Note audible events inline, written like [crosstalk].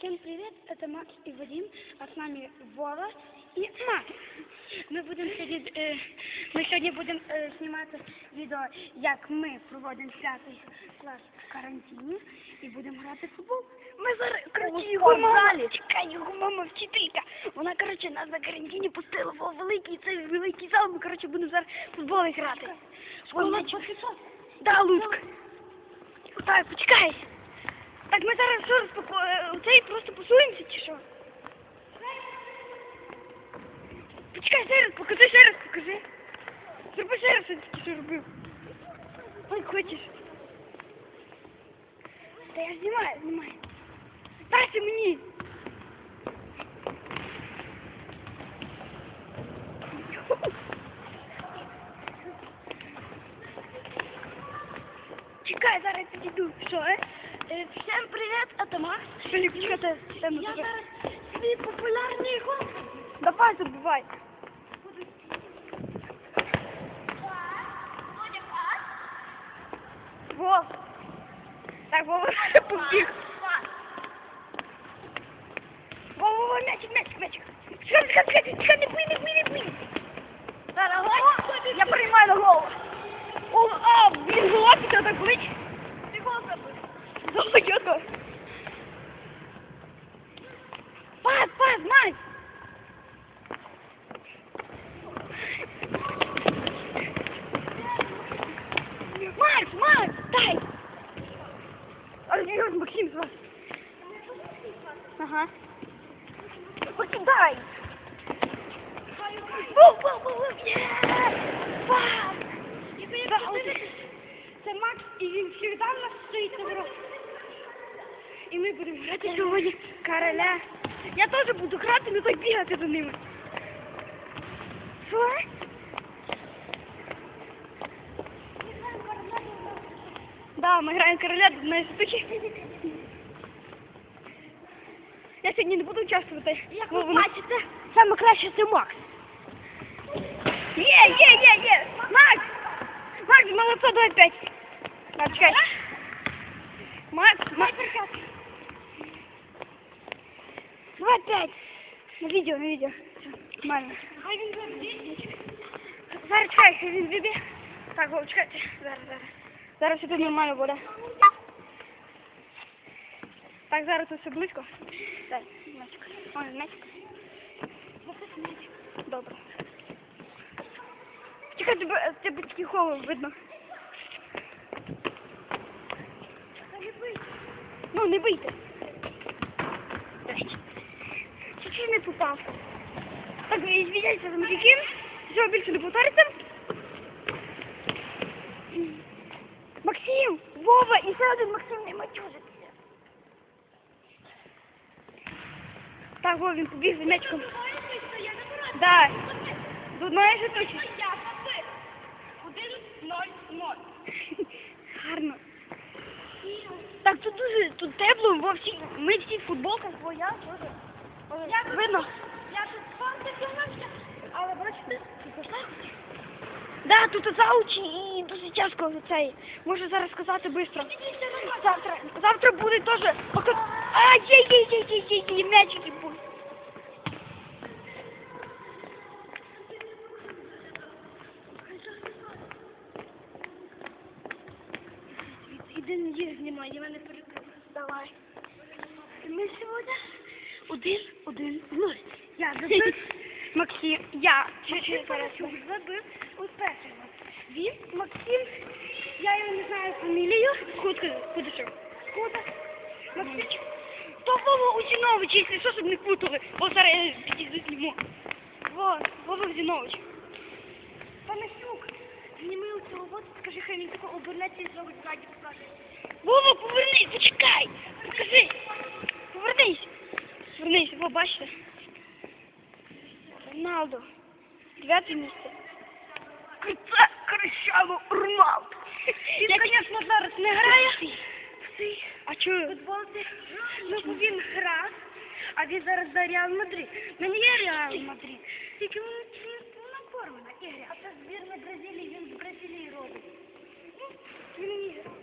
Всем привет, это Макс и Вадим, а с нами Вова и Макс. Ми будемо сьогодні, е, ми сьогодні будемо е, знімати відео, як ми проводимо п'ятий клас в карантині і будемо грати в футбол. Ми зараз, коротше, його мама, чекай, його мама вчителька. Вона, коротше, нас на карантині пустила в великий, цей великий зал, ми, коротше, будемо зараз в футбол грати. Школа Да, Луцьк. Так, почекай. Що розпаку... Цей просто посуємося чи що? Почекай, ще покажи, ще покажи. Зроби ще раз, що ти що робив. Ой, хочеш. Та я знімаю, знімаю. Дайся мені. Чекай, зараз підійду. Що, е? Е, Всем привет, это Макс. Что ты? Я зараз свій популярний голос. Давай, забивай. Вов. Так, Вова побіг. Вова, Вова, мячик, мячик, мячик. Чекай, чекай, чекай, чекай, не бий, не бий, не бий. Зараз, о, я приймаю на голову. О, а, блін, голова пішла так болить. Ти гол забив. Добре, дякую. Пас, пас, Макс. Макс, Макс, дай. А я Максим з вас. Ага. Максим, дай. Вов, вов, вов, вов, є! Пас! Да, ось. Це Макс, і він завжди в нас стоїть на ворот. І ми будемо грати сьогодні короля. Я теж буду грати, не так бігати за ними. Що? Да, ми граємо короля до одної штуки. Я сьогодні не буду участвувати. Як ви бачите, саме краще це Макс. Є, є, є, є! Макс! Макс, молодца, давай пять. Макс, чекай. Макс, Макс. Давай пять. На видео, на видео. Все, нормально. Зараз чекай, хай він вибіг. Так, Вов, чекайте. Зараз, зараз. Зараз все тут нормально буде. Так, зараз тут все близько. Дай, мячик. Ой, мячик. Добре. Чекай, тебе, тебе такий видно. Ну, не бийте. Чуть-чуть не попав. Так, извиняйте за мужики. Все, більше не повториться. Максим, Вова і ще один Максим не мачужиться. Так, Вова, він побіг за м'ячком. Да. Тут майже точно. Гарно. Так, тут тут тепло, во всі, ми всі в футболках, бо я теж. Але Видно? Я тут спати займався, але бачите, Да, тут заучі і дуже тяжко цей. Можу зараз сказати швидко. Завтра, завтра буде теж. поки- А, є, є, є, є, є, є, м'ячики будуть. Іди не знімай, я мене перекрив. Давай. Ми сьогодні один, один, нуль. Я [laughs] забив. Максим, я чуть-чуть Тарасюк забив у першого. Він, Максим, я його не знаю фамілію. Кутка, Кудишев. Куда? Максимчик. То Вова Узінович, якщо що, щоб не путали. Бо зараз я підійду зніму. Во, Вова Узінович. Панасюк, зніми у цього вот, скажи, хай він тако обернеться і зробить ззаді покаже. Вова, повернись, зачекай! Покажи! Повернись! Повернись, ви бачите? Роналдо. Дев'яте місце. Це Крищану Роналдо. Він, звісно, зараз не грає. А чого? Футбол це ну, він грав, а він зараз за Реал Мадрид. Мені є Реал Мадрид. Тільки він вона формена ігри, а це збірна Бразилії, він з Бразилії робить. Ну, він не грав.